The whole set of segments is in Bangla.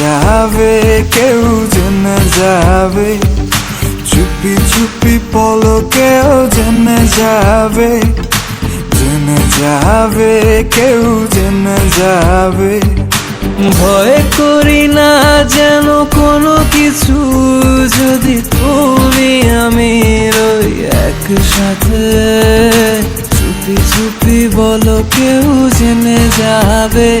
যাবে কেউ জেনে যাবে। চুপি চুপি পলকেও জেনে যাবে। জেনে যাবে কেউ জেনে যাবে। ভয় করি না যেন কোনো কিছু। যদি তুমি আমি রই একসাথে। চুপি চুপি বলো কেউ জেনে যাবে।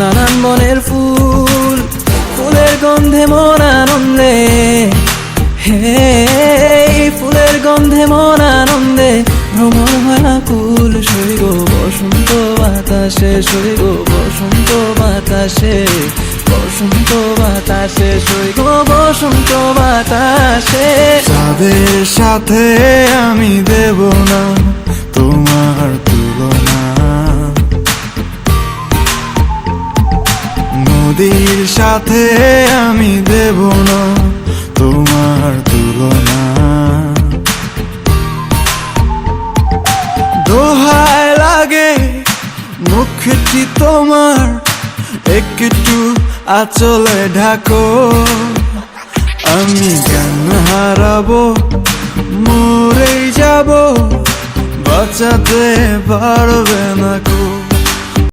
নানান বনের ফুল, ফুলের গন্ধে মন আনন্দে। হে, ফুলের গন্ধে মন আনন্দে। ভ্রমণ হয় না কুল সৈগ বসন্ত বাতাসে সৈগ বসন্ত বাতাসে। বসন্ত বাতাসে সৈগ বসন্ত বাতাসে। তাদের সাথে আমি দেব না, তোমার নদীর সাথে আমি দেব না তোমার তুলনা। দোহায় লাগে মুখটি তোমার, একটু আচলে ঢাকো। আমি জ্ঞান হারাবো, মরেই যাব, বাঁচাতে পারবে না কো।